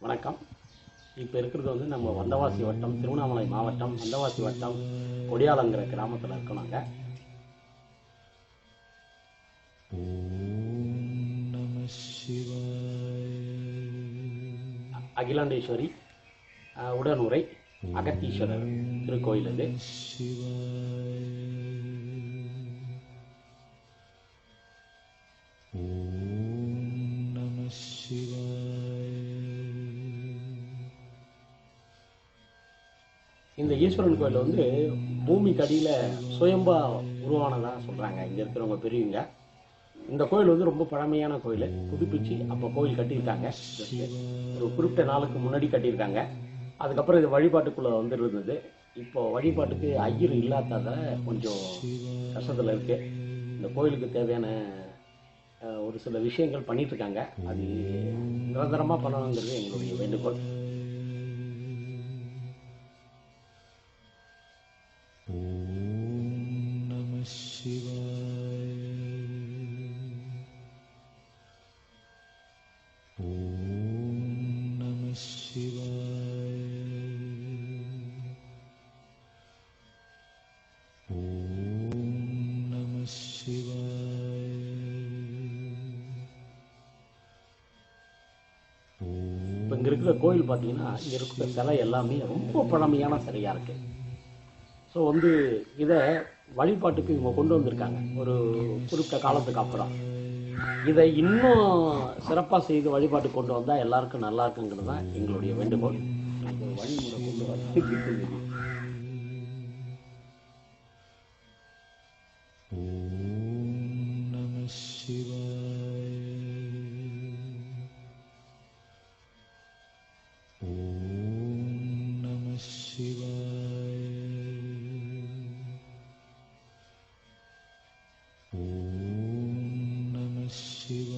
வணக்கம். இப்போ இருக்கிறது வந்து நம்ம வந்தவாசி வட்டம் திருவண்ணாமலை மாவட்டம் வந்தவாசி வட்டம் கொடியாலங்கிற கிராமத்தில் இருக்கோம் நாங்கள் அகிலாண்டேஸ்வரி அஹ், உடனுரை அகத்தீஸ்வரர் திருக்கோயில் இது. இந்த ஈஸ்வரன் கோயில் வந்து பூமிக்கு அடியில் சுயம்பா உருவானதாக சொல்கிறாங்க இங்கே இருக்கிறவங்க பெரியவங்க. இந்த கோயில் வந்து ரொம்ப பழமையான கோயில். புதுப்பிச்சு அப்போ கோயில் கட்டியிருக்காங்க. ஒரு குறிப்பிட்ட நாளுக்கு முன்னாடி கட்டியிருக்காங்க. அதுக்கப்புறம் இது வழிபாட்டுக்குள்ளே வந்து இருந்தது இப்போ வழிபாட்டுக்கு ஐயர் இல்லாததால் கொஞ்சம் கஷ்டத்தில் இருக்குது இந்த கோயிலுக்கு தேவையான ஒரு சில விஷயங்கள் பண்ணிட்டு இருக்காங்க. அது நிரந்தரமாக பண்ணணுங்கிறது எங்களுடைய வேண்டுகோள். இப்போ இங்கே இருக்கிற கோயில் பார்த்தீங்கன்னா இங்கே இருக்கிற சிலை எல்லாமே ரொம்ப பழமையான சிலையாக இருக்கு. ஸோ வந்து இதை வழிபாட்டுக்கு இவங்க கொண்டு வந்திருக்காங்க. ஒரு குறிப்பிட்ட காலத்துக்கு அப்புறம். இதை இன்னும் சிறப்பாக செய்து வழிபாட்டுக்கு கொண்டு வந்தால் எல்லாருக்கும் நல்லா இருக்குங்கிறது தான் எங்களுடைய வேண்டுகோள். வழிமுறை கொண்டு Shiva.